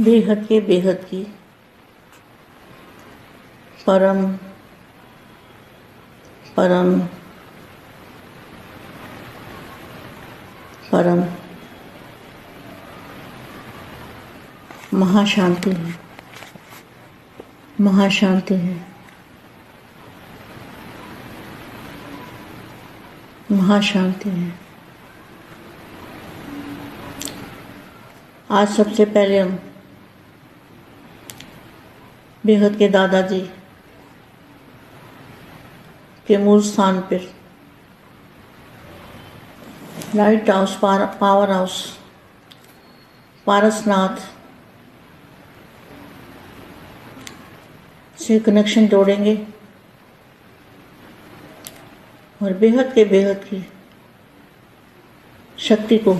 बेहद के बेहद की। परम परम परम। महाशांति है। महाशांति है। महाशांति है। आज सबसे पहले हम बेहद के दादाजी के मूल स्थान पर। Light house power house Parasnath से कनेक्शन जोड़ेंगे। और बेहद के बेहद की शक्ति को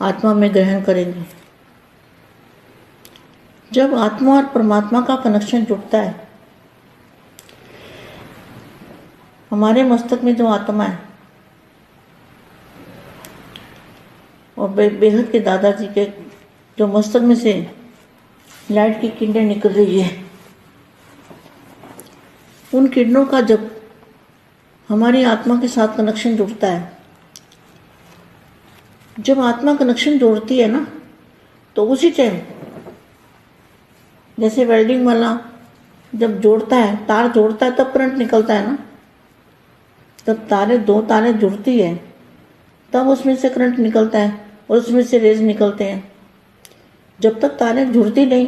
आत्मा में ग्रहण करेंगे। जब आत्मा और परमात्मा का कनेक्शन जुड़ता है। हमारे मस्तक में जो आत्मा है और बे, बेहद के दादाजी के जो मस्तक में से लाइट की किरणें निकल रही है उन किरणों का जब हमारी आत्मा के साथ कनेक्शन जुड़ता है जब आत्मा कनेक्शन जोड़ती है ना तो उसी टाइम जैसे वेल्डिंग वाला जब जोड़ता है, तार जोड़ता है, तब करंट निकलता है ना? तब तारे, दो तारे जुड़ती है, तब उसमें से करंट निकलता है और उसमें से रेज निकलते हैं। जब तक तारे जुड़ती नहीं,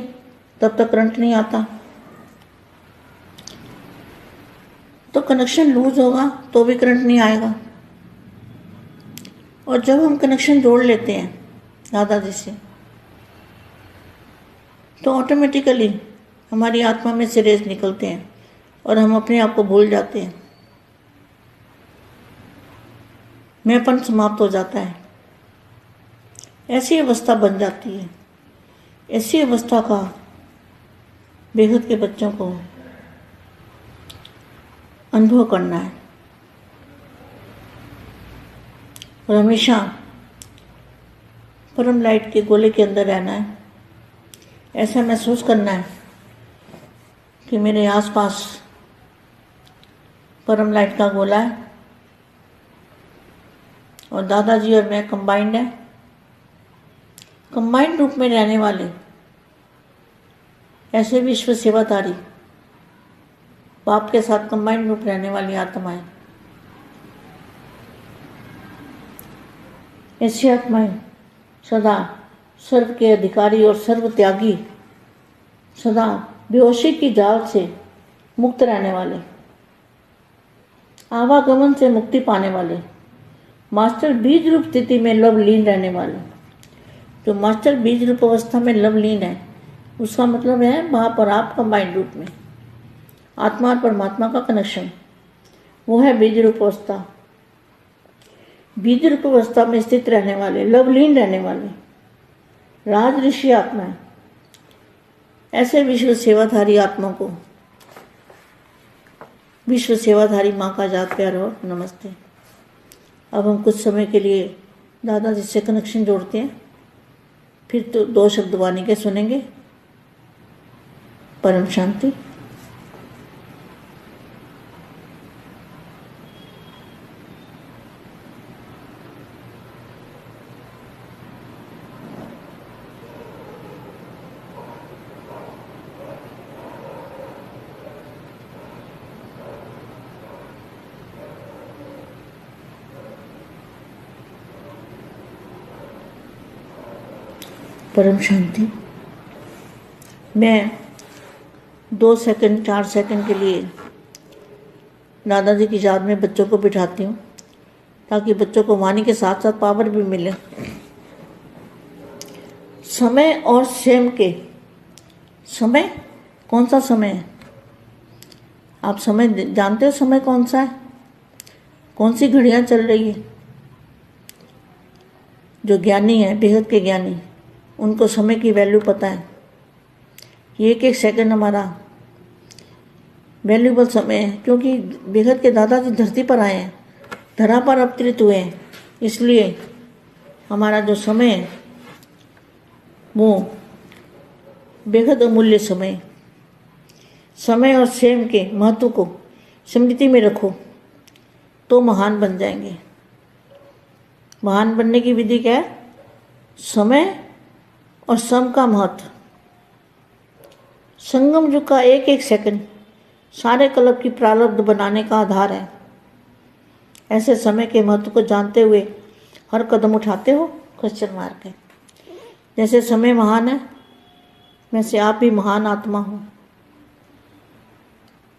तब तक करंट नहीं आता। तो कनेक्शन लूज होगा तो भी करंट नहीं आएगा। और जब हम कनेक्शन जोड़ लेते हैं, दादाजी से तो ऑटोमेटिकली हमारी आत्मा में से रेज निकलते हैं और हम अपने आप को भूल जाते हैं। मैंपन समाप्त हो जाता है। ऐसी अवस्था बन जाती है। ऐसी अवस्था का बेहद के बच्चों को अनुभव करना है। और हमेशा परम लाइट के गोले के अंदर रहना है। ऐसा महसूस करना है कि मेरे आसपास परम लाइट का गोला है और दादाजी और मैं कंबाइंड है। कंबाइंड रूप में रहने वाले ऐसे विश्व सेवाधारी बाप के साथ कंबाइंड रूप रहने वाली आत्माएँ। ऐसी आत्माएँ सदा सर्व के अधिकारी और सर्व त्यागी सदा बेहोशी की जाल से मुक्त रहने वाले, आवागमन से मुक्ति पाने वाले, मास्टर बीज रूप स्थिति में लव लीन रहने वाले। जो मास्टर बीज रूप अवस्था में लव लीन है, उसका मतलब है बाप पर आप कंबाइंड रूप में, आत्मा और परमात्मा का कनेक्शन वो है बीज रूप अवस्था। बीज रूप अवस्था में स्थित रहने वाले, लवलीन रहने वाले। राज ऋषि आत्मा ऐसे विश्व सेवाधारी आत्मा को। विश्व सेवाधारी माँ का जात प्यार हो, नमस्ते। अब हम कुछ समय के लिए दादाजी से कनेक्शन जोड़ते हैं। फिर तो दो शब्द वाणी के सुनेंगे। परम शांति। परम शांति। मैं दो सेकंड चार सेकंड के लिए दादाजी की याद में बच्चों को बिठाती हूँ, ताकि बच्चों को वाणी के साथ साथ पावर भी मिले। समय और स्वयं के। समय? कौन सा समय है? आप समय जानते हो समय कौन सा है? कौन सी घड़ियाँ चल रही है? जो ज्ञानी है, बेहद के ज्ञानी। उनको समय की वैल्यू पता है। कि एक एक सेकंड हमारा वैल्यूबल समय है, क्योंकि बेहद के दादाजी धरती पर आए हैं, धरा पर अवतरित हुए हैं। इसलिए हमारा जो समय है, वो बेहद अमूल्य समय समय और स्वयं के महत्व को स्मृति में रखो तो महान बन जाएँगे। महान बनने की विधि क्या है? समय और सम का महत्व। संगम युग का एक एक सेकंड सारे कलब की प्रारब्ध बनाने का आधार है। ऐसे समय के महत्व को जानते हुए हर कदम उठाते हो क्वेश्चन मार्क है। जैसे समय महान है वैसे आप भी महान आत्मा हो।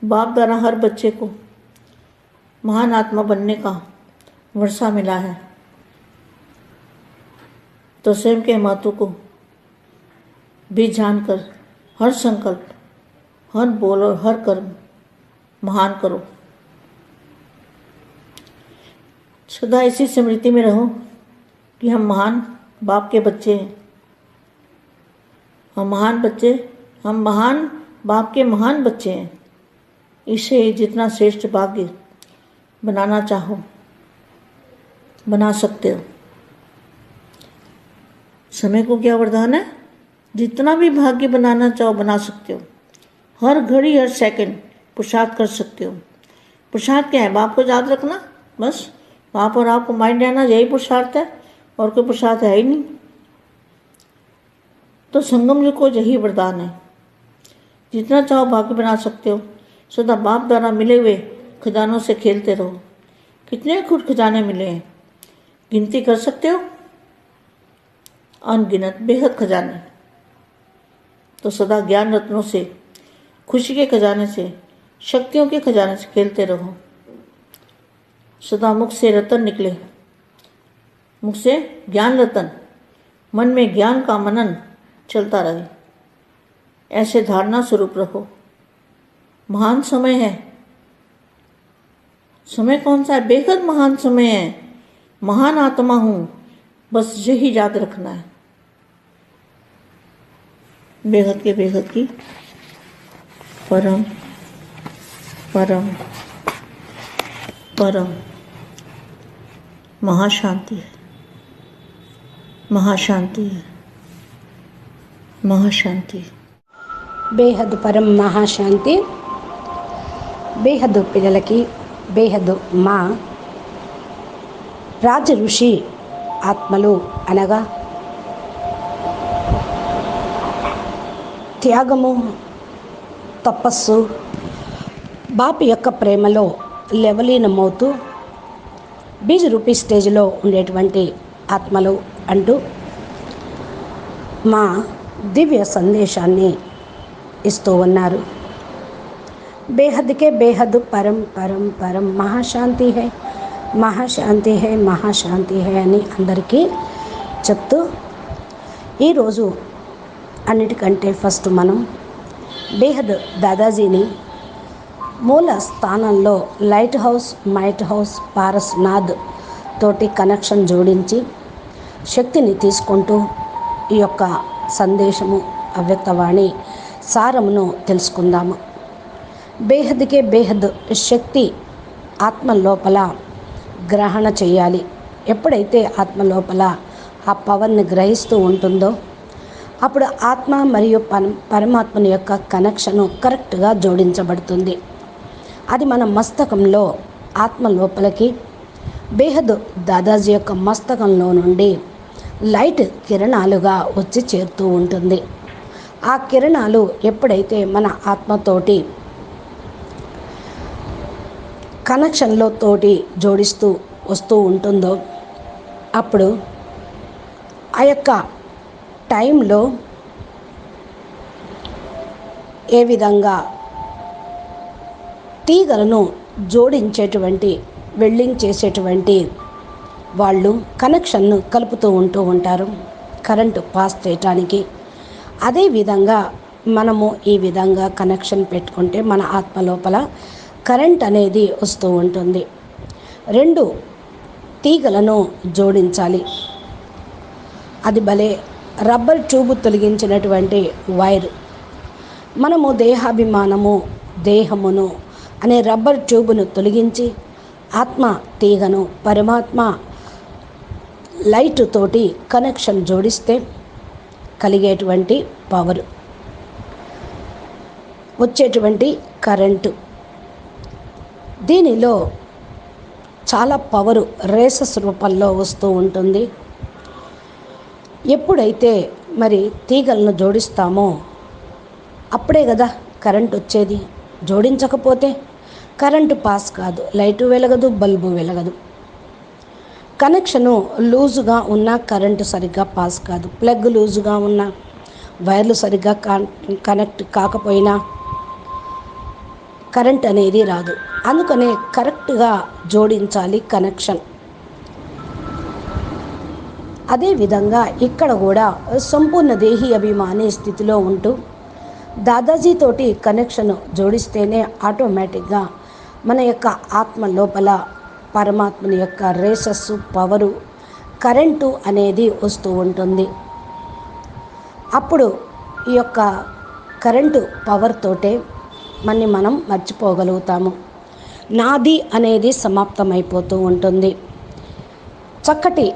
बाप द्वारा हर बच्चे को महान आत्मा बनने का वर्षा मिला है। तो स्वयं के महत्व को भी जानकर, हर संकल्प, हर बोल और हर कर्म महान करो। सदा इसी स्मृति में रहो कि हम महान बाप के बच्चे हैं। हम महान बच्चे, हम महान बाप के महान बच्चे हैं। इसे जितना श्रेष्ठ भाग्य बनाना चाहो, बना सकते हो। समय को क्या वरदान है? जितना भी भाग्य बनाना चाहो बना सकते हो। हर घड़ी, हर सेकंड पुरुषार्थ कर सकते हो। पुरुषार्थ क्या है? बाप को याद रखना, बस। बाप और आपको माइंड रहना, यही पुरुषार्थ है, और कोई पुरुषार्थ है ही नहीं। तो संगम युग को यही वरदान है। जितना चाहो भाग्य बना सकते हो। सदा बाप द्वारा मिले हुए खजानों से खेलते रहो। कितने खुद खजाने मिले हैं। गिनती कर सकते हो? अनगिनत बेहद खजाने। तो सदा ज्ञान रत्नों से, खुशी के खजाने से, शक्तियों के खजाने से खेलते रहो। सदा मुख से रतन निकले। मुख से ज्ञान रतन, मन में ज्ञान का मनन चलता रहे। ऐसे धारणा स्वरूप रहो। महान समय है। समय कौन सा है? बेहद महान समय है। महान आत्मा हूँ। बस यही याद रखना है। बेहद के बेहद की परम परम परम महाशांति है महाशांति है महाशांति బేహద్ పరం మహాశాంతి బేహద్ పిల్లలకి బేహద్ మా రాజ ఋషి ఆత్మలు అనగా త్యాగము తపస్సు బాపు యొక్క ప్రేమలో లెవలీనమవుతూ బీజ రూపీ స్టేజ్లో ఉండేటువంటి ఆత్మలు అంటూ మా దివ్య సందేశాన్ని ఇస్తూ ఉన్నారు. బేహద్కే బేహద్ పరం పరం పరం మహాశాంతి హై మహాశాంతి హై మహాశాంతి హై అని అందరికీ చెప్తూ ఈరోజు అన్నిటికంటే ఫస్ట్ మనం బేహద్ దాదాజీని మూల స్థానంలో లైట్ హౌస్ మైట్ హౌస్ పారస్ నాద్ తోటి కనెక్షన్ జోడించి శక్తిని తీసుకుంటూ ఈ యొక్క సందేశము అవ్యక్తవాణి సారమును తెలుసుకుందాము. బేహద్కే బేహద్ శక్తి ఆత్మ లోపల గ్రహణ చేయాలి. ఎప్పుడైతే ఆత్మ లోపల ఆ పవర్ని గ్రహిస్తూ ఉంటుందో అప్పుడు ఆత్మ మరియు పర పరమాత్మని యొక్క కనెక్షను కరెక్ట్గా జోడించబడుతుంది. అది మన మస్తకంలో ఆత్మ లోపలికి బేహద్ దాదాజీ యొక్క మస్తకంలో నుండి లైట్ కిరణాలుగా వచ్చి చేరుతూ ఉంటుంది. ఆ కిరణాలు ఎప్పుడైతే మన ఆత్మతోటి కనెక్షన్లో తోటి జోడిస్తూ వస్తూ ఉంటుందో అప్పుడు ఆ యొక్క టైంలో ఏ విధంగా తీగలను జోడించేటువంటి వెల్డింగ్ చేసేటువంటి వాళ్ళు కనెక్షన్ను కలుపుతూ ఉంటూ ఉంటారు. కరెంటు పాస్ చేయటానికి. అదేవిధంగా మనము ఈ విధంగా కనెక్షన్ పెట్టుకుంటే మన ఆత్మ లోపల కరెంట్ అనేది వస్తూ ఉంటుంది. రెండు తీగలను జోడించాలి. అది భలే రబ్బర్ ట్యూబ్ తొలగించినటువంటి వైర్. మనము దేహాభిమానము దేహమును అనే రబ్బర్ ట్యూబ్ను తొలగించి ఆత్మ తీగను పరమాత్మ లైట్ తోటి కనెక్షన్ జోడిస్తే కలిగేటువంటి పవర్. వచ్చేటువంటి కరెంటు. దీనిలో చాలా పవరు రేసస్ రూపంలో వస్తూ ఉంటుంది. ఎప్పుడైతే మరి తీగలను జోడిస్తామో అప్పుడే కదా కరెంట్ వచ్చేది. జోడించకపోతే కరెంటు పాస్ కాదు లైటు వెలగదు బల్బు వెలగదు. కనెక్షను లూజుగా ఉన్న కరెంటు సరిగ్గా పాస్ కాదు. ప్లగ్ లూజుగా ఉన్న వైర్లు సరిగ్గా కనెక్ట్ కాకపోయినా కరెంట్ అనేది రాదు. అందుకనే కరెక్ట్గా జోడించాలి కనెక్షన్. అదేవిధంగా ఇక్కడ కూడా సంపూర్ణ దేహి అభిమాని స్థితిలో ఉంటూ దాదాజీ తోటి కనెక్షన్ జోడిస్తేనే ఆటోమేటిక్గా మన యొక్క ఆత్మ లోపల పరమాత్మని యొక్క రేసస్సు పవరు కరెంటు అనేది వస్తూ ఉంటుంది. అప్పుడు ఈ యొక్క కరెంటు పవర్ తోటే మన్ని మనం మర్చిపోగలుగుతాము. నాది అనేది సమాప్తమైపోతూ ఉంటుంది. చక్కటి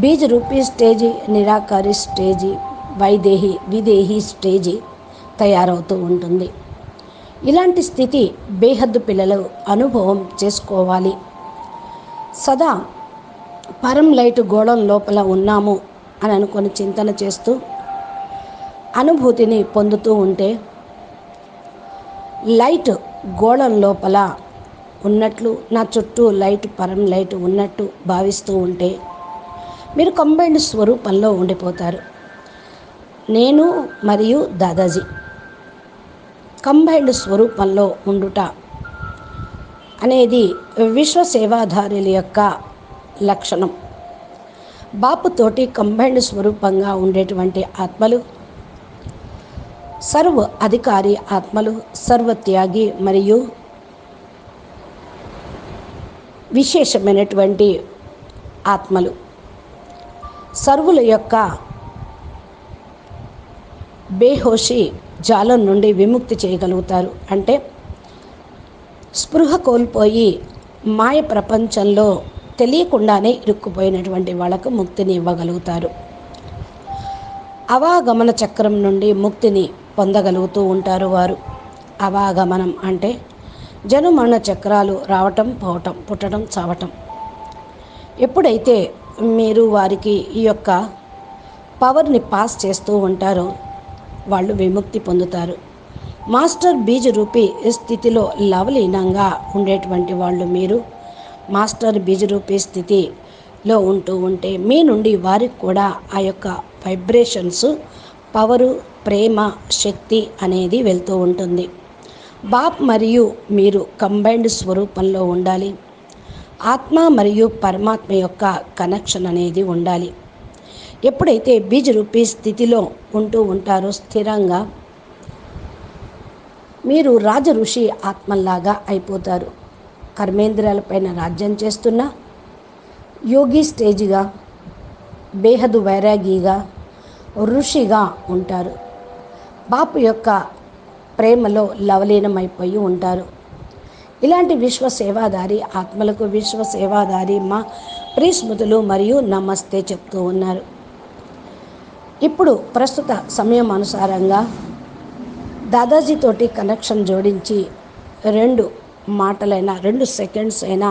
బీజ్ రూపీ స్టేజీ నిరాకారి స్టేజి వైదేహి విదేహి స్టేజీ తయారవుతూ ఉంటుంది. ఇలాంటి స్థితి బేహద్దు పిల్లలు అనుభవం చేసుకోవాలి. సదా పరం లైట్ గోళం లోపల ఉన్నాము అని అనుకొని చింతన చేస్తూ అనుభూతిని పొందుతూ ఉంటే లైట్ గోళం లోపల ఉన్నట్లు నా చుట్టూ లైట్ పరం లైట్ ఉన్నట్టు భావిస్తూ ఉంటే మీరు కంబైన్డ్ స్వరూపంలో ఉండిపోతారు. నేను మరియు దాదాజీ కంబైన్డ్ స్వరూపంలో ఉండుట అనేది విశ్వ సేవాధారుల యొక్క లక్షణం. బాపుతోటి కంబైన్డ్ స్వరూపంగా ఉండేటువంటి ఆత్మలు సర్వ అధికారి ఆత్మలు సర్వత్యాగి మరియు విశేషమైనటువంటి ఆత్మలు. సర్వుల యొక్క బేహోషి జాలం నుండి విముక్తి చేయగలుగుతారు. అంటే స్పృహ కోల్పోయి మాయ ప్రపంచంలో తెలియకుండానే ఇరుక్కుపోయినటువంటి వాళ్ళకు ముక్తిని ఇవ్వగలుగుతారు. అవాగమన చక్రం నుండి ముక్తిని పొందగలుగుతూ ఉంటారు వారు. అవాగమనం అంటే జనుమరణ చక్రాలు రావటం పోవటం పుట్టడం చావటం. ఎప్పుడైతే మీరు వారికి ఈ యొక్క పవర్ని పాస్ చేస్తూ ఉంటారో వాళ్ళు విముక్తి పొందుతారు. మాస్టర్ బీజ రూపీ స్థితిలో లవలీనంగా ఉండేటువంటి వాళ్ళు మీరు. మాస్టర్ బీజ రూపీ స్థితిలో ఉంటూ ఉంటే మీ నుండి వారికి కూడా ఆ యొక్క వైబ్రేషన్స్ పవరు ప్రేమ శక్తి అనేది వెళ్తూ ఉంటుంది. బాప్ మరియు మీరు కంబైన్డ్ స్వరూపంలో ఉండాలి. ఆత్మ మరియు పరమాత్మ యొక్క కనెక్షన్ అనేది ఉండాలి. ఎప్పుడైతే బీజరూపీ స్థితిలో ఉంటూ ఉంటారో స్థిరంగా మీరు రాజ ఋషి ఆత్మల్లాగా అయిపోతారు. కర్మేంద్రియాలపైన రాజ్యం చేస్తున్న యోగి స్టేజిగా బేహదు వైరాగిగా ఋషిగా ఉంటారు. బాపు యొక్క ప్రేమలో లవలీనమైపోయి ఉంటారు. ఇలాంటి విశ్వ సేవాదారి ఆత్మలకు విశ్వ సేవాదారి మా ప్రీస్మృతులు మరియు నమస్తే చెప్తూ ఉన్నారు. ఇప్పుడు ప్రస్తుత సమయం అనుసారంగా దాదాజీ తోటి కనెక్షన్ జోడించి రెండు మాటలైనా రెండు సెకండ్స్ అయినా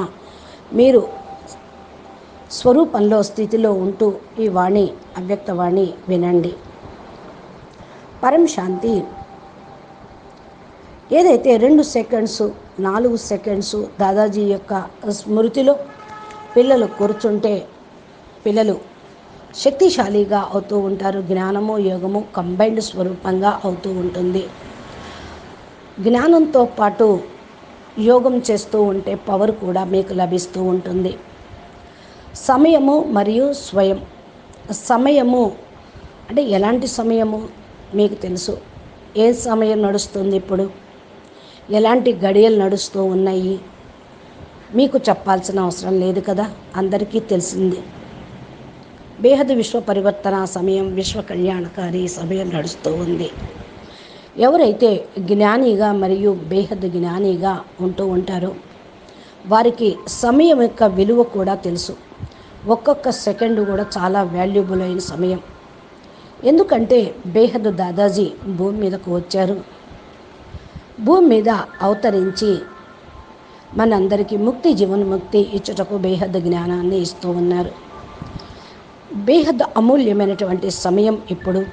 మీరు స్వరూపంలో స్థితిలో ఉంటూ ఈ వాణి అవ్యక్తవాణి వినండి. పరం శాంతి ఏదైతే రెండు సెకండ్స్ నాలుగు సెకండ్స్ దాదాజీ యొక్క స్మృతిలో పిల్లలు కూర్చుంటే పిల్లలు శక్తిశాలిగా అవుతూ ఉంటారు జ్ఞానము యోగము కంబైన్డ్ స్వరూపంగా అవుతూ ఉంటుంది. జ్ఞానంతో పాటు యోగం చేస్తూ ఉంటే పవర్ కూడా మీకు లభిస్తూ ఉంటుంది. సమయము మరియు స్వయం. సమయము అంటే ఎలాంటి సమయము? మీకు తెలుసు. ఏ సమయం నడుస్తుంది ఇప్పుడు? ఎలాంటి గడియలు నడుస్తూ ఉన్నాయి? మీకు చెప్పాల్సిన అవసరం లేదు కదా? అందరికీ తెలిసింది. బేహద్ విశ్వ పరివర్తన సమయం విశ్వ కళ్యాణకారి సమయం నడుస్తూ ఉంది. ఎవరైతే జ్ఞానిగా మరియు బేహద్ జ్ఞానిగా ఉంటూ ఉంటారో వారికి సమయం యొక్క విలువ కూడా తెలుసు. ఒక్కొక్క సెకండ్ కూడా చాలా వాల్యుబుల్ అయిన సమయం. ఎందుకంటే బేహద్ దాదాజీ భూమి మీదకు వచ్చారు. భూమి మీద అవతరించి మనందరికీ ముక్తి జీవన్ముక్తి ఇచ్చుటకు బేహద్ జ్ఞానాన్ని ఇస్తూ ఉన్నారు. బేహద్ అమూల్యమైనటువంటి సమయం ఇప్పుడు.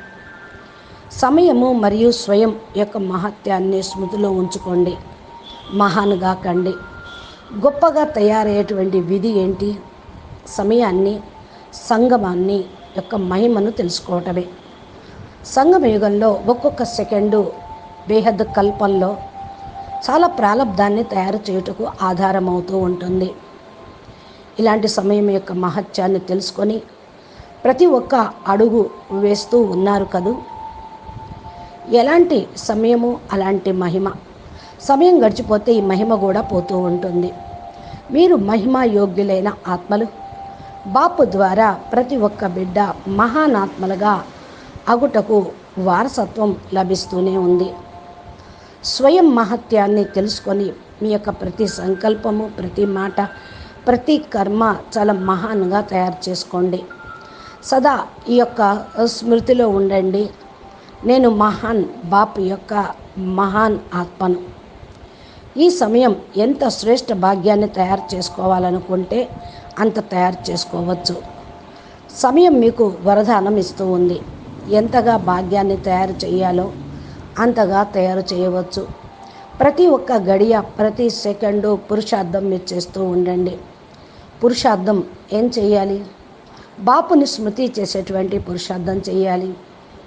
సమయము మరియు స్వయం యొక్క మహత్యాన్ని స్మృతిలో ఉంచుకోండి. మహానుగా కండి. గొప్పగా తయారయ్యేటువంటి విధి ఏంటి? సమయాన్ని సంగమాన్ని యొక్క మహిమను తెలుసుకోవటమే. సంగమ యుగంలో ఒక్కొక్క సెకండు బేహద్ కల్పంలో చాలా ప్రాలబ్ధాన్ని తయారు చేయుటకు ఆధారమవుతూ ఉంటుంది. ఇలాంటి సమయం యొక్క మహత్యాన్ని తెలుసుకొని ప్రతి ఒక్క అడుగు వేస్తూ ఉన్నారు కదూ? ఎలాంటి సమయము అలాంటి మహిమ? సమయం గడిచిపోతే ఈ మహిమ కూడా పోతూ ఉంటుంది. మీరు మహిమా యోగ్యులైన ఆత్మలు బాపు ద్వారా ప్రతి ఒక్క బిడ్డ మహానాత్మలుగా అగుటకు వారసత్వం లభిస్తూనే ఉంది. స్వయం మహత్యాన్ని తెలుసుకొని మీ యొక్క ప్రతి సంకల్పము ప్రతి మాట ప్రతి కర్మ చాలా మహాన్గా తయారు చేసుకోండి. సదా ఈ యొక్క స్మృతిలో ఉండండి. నేను మహాన్ బాపు యొక్క మహాన్ ఆత్మను. ఈ సమయం ఎంత శ్రేష్ఠ భాగ్యాన్ని తయారు చేసుకోవాలనుకుంటే అంత తయారు చేసుకోవచ్చు. సమయం మీకు వరదానం ఇస్తూ ఉంది. ఎంతగా భాగ్యాన్ని తయారు చేయాలో అంతగా తయారు చేయవచ్చు. ప్రతి ఒక్క గడియ ప్రతి సెకండు పురుషార్థం మీరు చేస్తూ ఉండండి. పురుషార్థం ఏం చేయాలి? బాపుని స్మృతి చేసేటువంటి పురుషార్థం చేయాలి.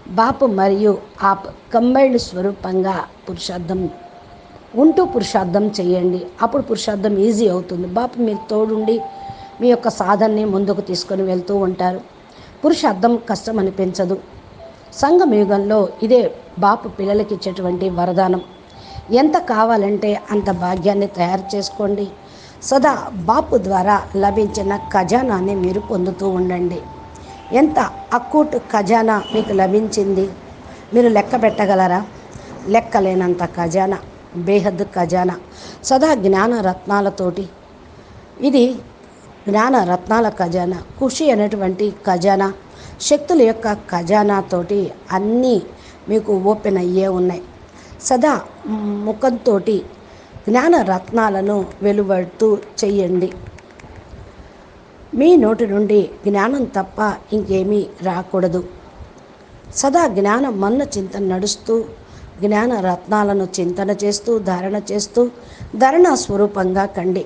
బాపు మరియు ఆ కంబైన్డ్ స్వరూపంగా పురుషార్థం ఉంటూ పురుషార్థం చేయండి. అప్పుడు పురుషార్థం ఈజీ అవుతుంది. బాపు మీరు తోడుండి మీ యొక్క సాధనని ముందుకు తీసుకొని వెళ్తూ ఉంటారు. పురుషార్థం కష్టం అనిపించదు సంఘం యుగంలో ఇదే బాపు పిల్లలకి ఇచ్చేటువంటి వరదానం. ఎంత కావాలంటే అంత భాగ్యాన్ని తయారు చేసుకోండి. సదా బాపు ద్వారా లభించిన ఖజానాన్ని మీరు పొందుతూ ఉండండి. ఎంత అక్కూట్ ఖజానా మీకు లభించింది? మీరు లెక్క పెట్టగలరా? లెక్కలేనంత ఖజానా బేహద్ ఖజానా సదా జ్ఞాన రత్నాలతోటి. ఇది జ్ఞాన రత్నాల ఖజానా ఖుషి అనేటువంటి ఖజానా శక్తుల యొక్క ఖజానాతోటి అన్నీ మీకు ఓపెన్ అయ్యే ఉన్నాయి. సదా ముఖంతో జ్ఞాన రత్నాలను వెలువడుతూ చెయ్యండి. మీ నోటి నుండి జ్ఞానం తప్ప ఇంకేమీ రాకూడదు. సదా జ్ఞాన మన్న చింతన నడుస్తూ జ్ఞాన రత్నాలను చింతన చేస్తూ ధారణ చేస్తూ ధరణ స్వరూపంగా కండి.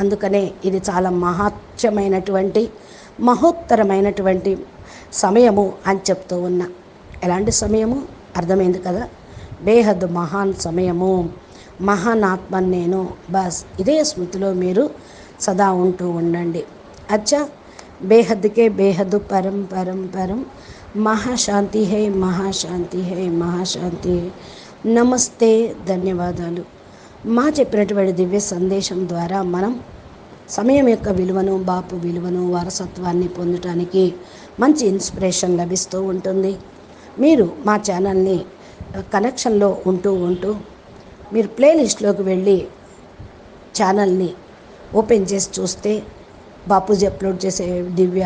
అందుకనే ఇది చాలా మహాత్యమైనటువంటి మహోత్తరమైనటువంటి సమయము అని చెప్తూ ఉన్నా. ఎలాంటి సమయము? అర్థమైంది కదా? బేహద్ మహాన్ సమయము. మహాన్ ఆత్మ నేను. బస్ ఇదే స్మృతిలో మీరు సదా ఉంటూ ఉండండి. అచ్చా? బేహద్కే బేహద్ పరం పరం పరం. మహాశాంతి హే మహాశాంతి హే మహాశాంతి నమస్తే ధన్యవాదాలు. మా చెప్పినటువంటి దివ్య సందేశం ద్వారా మనం సమయం యొక్క విలువను బాపు విలువను వారసత్వాన్ని పొందటానికి మంచి ఇన్స్పిరేషన్ లభిస్తూ ఉంటుంది. మీరు మా ఛానల్ని కనెక్షన్లో ఉంటూ ఉంటూ మీరు ప్లేలిస్ట్లోకి వెళ్ళి ఛానల్ని ఓపెన్ చేసి చూస్తే బాపూజీ అప్లోడ్ చేసే దివ్య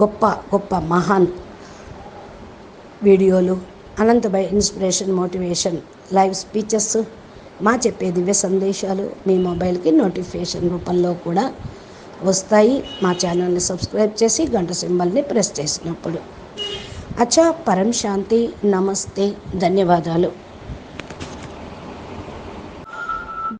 గొప్ప గొప్ప మహాన్ వీడియోలు Anantbhai inspiration motivation live speeches మా చెప్పే దివ్య సందేశాలు మీ మొబైల్కి నోటిఫికేషన్ రూపంలో కూడా వస్తాయి. మా ఛానల్ని సబ్స్క్రైబ్ చేసి గంట సింబల్ని ప్రెస్ చేసినప్పుడు. అచ్చా పరం శాంతి. నమస్తే. ధన్యవాదాలు.